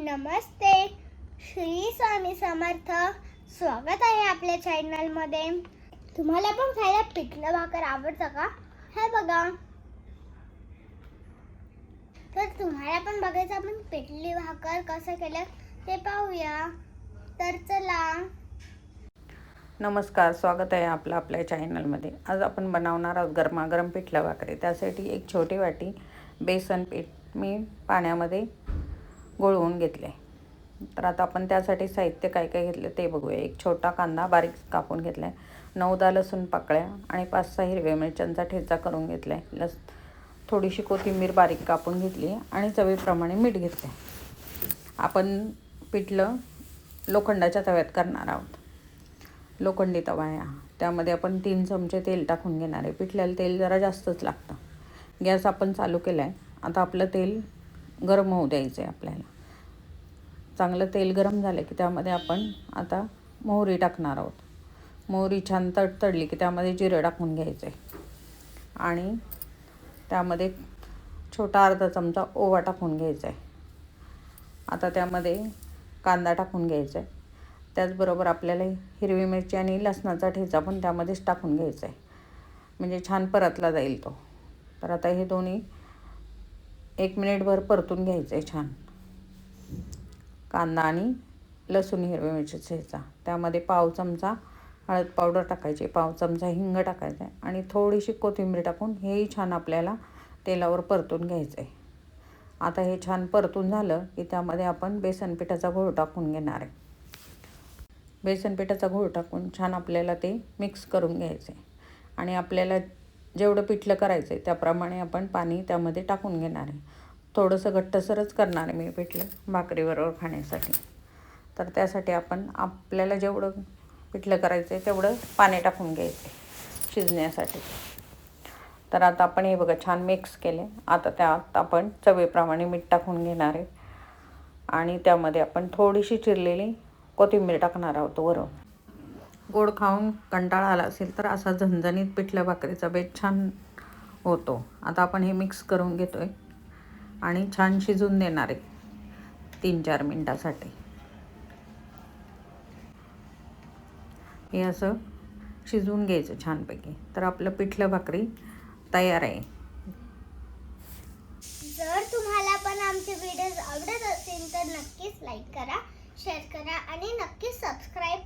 नमस्ते. श्री स्वामी समर्थ. स्वागत आहे आपल्या चॅनलमध्ये तुम्हाला पण खायला पिठलं भाकर आवडतं का? हे बघा. तर तुम्हाला पण बघायचं आपण पिठली भाकर कसं केलं ते पाहूया. तर चला. नमस्कार स्वागत आहे आपलं आपल्या चॅनलमध्ये आज आपण बनवणार आहोत गरमागरम पिठलं भाकरी. त्यासाठी एक छोटी वाटी बेसन पीठ मी पाण्यामध्ये गोळवून घेतले. तर आता आपण त्यासाठी साहित्य काय काय घेतलं ते बघूया. एक छोटा कांदा बारीक कापून घेतला आहे. नऊ दहा लसूण पाकळ्या आणि पाच सहा हिरव्या मिरच्यांचा ठेचा करून घेतला आहे. लस थोडीशी कोथिंबीर बारीक कापून घेतली आणि चवीप्रमाणे मीठ घेतलं. आहे आपण पिठलं लोखंडाच्या तव्यात करणार आहोत. लोखंडी तवा आहे हा. त्यामध्ये आपण तीन चमचे तेल टाकून घेणार आहे. पिठल्याला तेल जरा जास्तच लागतं. गॅस आपण चालू केला आहे आता आपलं तेल गरम होऊ द्यायचं आहे आपल्याला. चांगलं तेल गरम झालं की त्यामध्ये आपण आता मोहरी टाकणार आहोत. मोहरी छान तडतडली की त्यामध्ये जिरं टाकून घ्यायचं आहे आणि त्यामध्ये छोटा अर्धा चमचा ओवा टाकून घ्यायचा आहे आता त्यामध्ये कांदा टाकून घ्यायचा आहे त्याचबरोबर आपल्याला हिरवी मिरची आणि लसणाचा ठेचा पण त्यामध्येच टाकून घ्यायचा आहे म्हणजे छान परतला जाईल तो. तर आता हे दोन्ही एक मिनिटभर परतून घ्यायचं आहे छान. कांदा आणि लसूण हिरवी मिरचीचा ह्याचा त्यामध्ये पाव चमचा हळद पावडर टाकायची. पाव चमचा हिंग टाकायचा आहे आणि थोडीशी कोथिंबीर टाकून हेही छान आपल्याला तेलावर परतून घ्यायचं आहे आता हे छान परतून झालं की त्यामध्ये आपण बेसन पिठाचा घोळ टाकून घेणार आहे. बेसन पिठाचा घोळ टाकून छान आपल्याला ते मिक्स करून घ्यायचं आहे आणि आपल्याला जेवढं पिठलं करायचं आहे त्याप्रमाणे आपण पाणी त्यामध्ये टाकून घेणार आहे. थोडंसं घट्टसरच करणार आहे मी पिठलं भाकरीबरोबर खाण्यासाठी. तर त्यासाठी आपण आपल्याला जेवढं पिठलं करायचं आहे तेवढं पाणी टाकून घ्यायचं शिजण्यासाठी. तर आता आपण हे बघा छान मिक्स केले आता त्यात आपण चवीप्रमाणे मीठ टाकून घेणार आहे. आणि त्यामध्ये आपण थोडीशी चिरलेली कोथिंबीर टाकणार आहोत वरून गोड खाऊन कंटाळा आला असेल तर असा झणझणीत पिठल्या भाकरीचा बेत छान होतो. आता आपण हे मिक्स करून घेतो आहे आणि छान शिजून देणार आहे. तीन चार मिनटासाठी. हे असं शिजवून घ्यायचं छानपैकी. तर आपलं पिठलं भाकरी तयार आहे. जर तुम्हाला पण आमचे व्हिडिओज आवडत असतील तर नक्कीच लाईक करा शेअर करा आणि नक्कीच सबस्क्राईब